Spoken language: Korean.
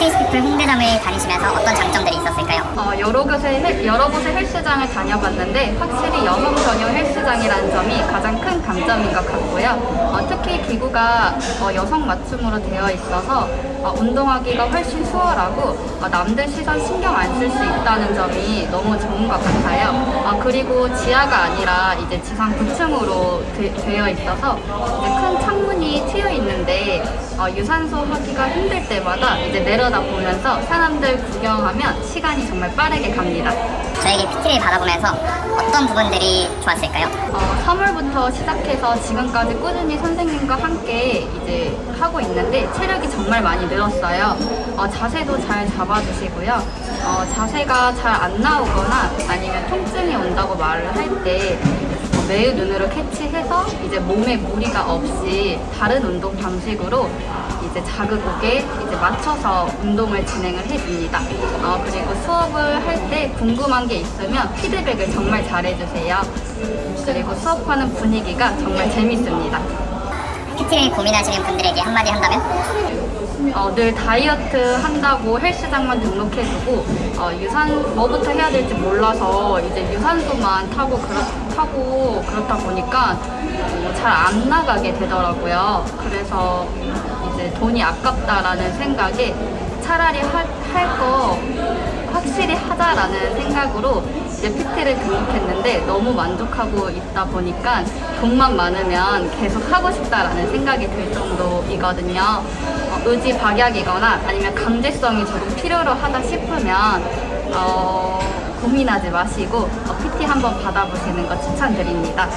스테이스피플 홍대점을 다니시면서 어떤 장점들이 있었을까요? 어, 여러 곳의 헬- 여러 곳의 헬스장을 다녀봤는데 확실히 여성 전용 헬스장이라는 점이 가장 큰 강점인 것 같고요. 어, 특히 기구가 어, 여성 맞춤으로 되어 있어서 어, 운동하기가 훨씬 수월하고 어, 남들 시선 신경 안 쓸 수 있다는 점이 너무 좋은 것 같아요. 어, 그리고 지하가 아니라 이제 지상 9층으로 되 어 있어서 이제 큰 창문이 트여 있는 데 어, 유산소 하기가 힘들 때마다 이제 내려다 보면서 사람들 구경하면 시간이 정말 빠르게 갑니다. 저에게 PT를 받아보면서 어떤 부분들이 좋았을까요? 어, 3월부터 시작해서 지금까지 꾸준히 선생님과 함께 이제 하고 있는데 체력이 정말 많이 늘었어요. 어, 자세도 잘 잡아주시고요. 어, 자세가 잘 안 나오거나 아니면 통증이 온다고 말을 할때 매우 눈으로 캐치해서 이제 몸에 무리가 없이 다른 운동 방식으로 이제 자극에 이제 맞춰서 운동을 진행을 해줍니다. 어, 그리고 수업을 할 때 궁금한 게 있으면 피드백을 정말 잘해주세요. 그리고 수업하는 분위기가 정말 재밌습니다. PT를 고민하시는 분들에게 한마디 한다면? 어, 늘 다이어트 한다고 헬스장만 등록해두고 어, 유산 뭐부터 해야 될지 몰라서 이제 유산소만 타고 그렇, 타고 그렇다 보니까 어, 잘안 나가게 되더라고요. 그래서 이제 돈이 아깝다라는 생각에 차라리 할 거 확실히 하자라는 생각으로 이제 PT를 등록했는데 너무 만족하고 있다 보니까 돈만 많으면 계속 하고 싶다라는 생각이 들 정도이거든요. 어, 의지 박약이거나 아니면 강제성이 조금 필요로 하다 싶으면 어, 고민하지 마시고 PT 한번 받아보시는 거 추천드립니다.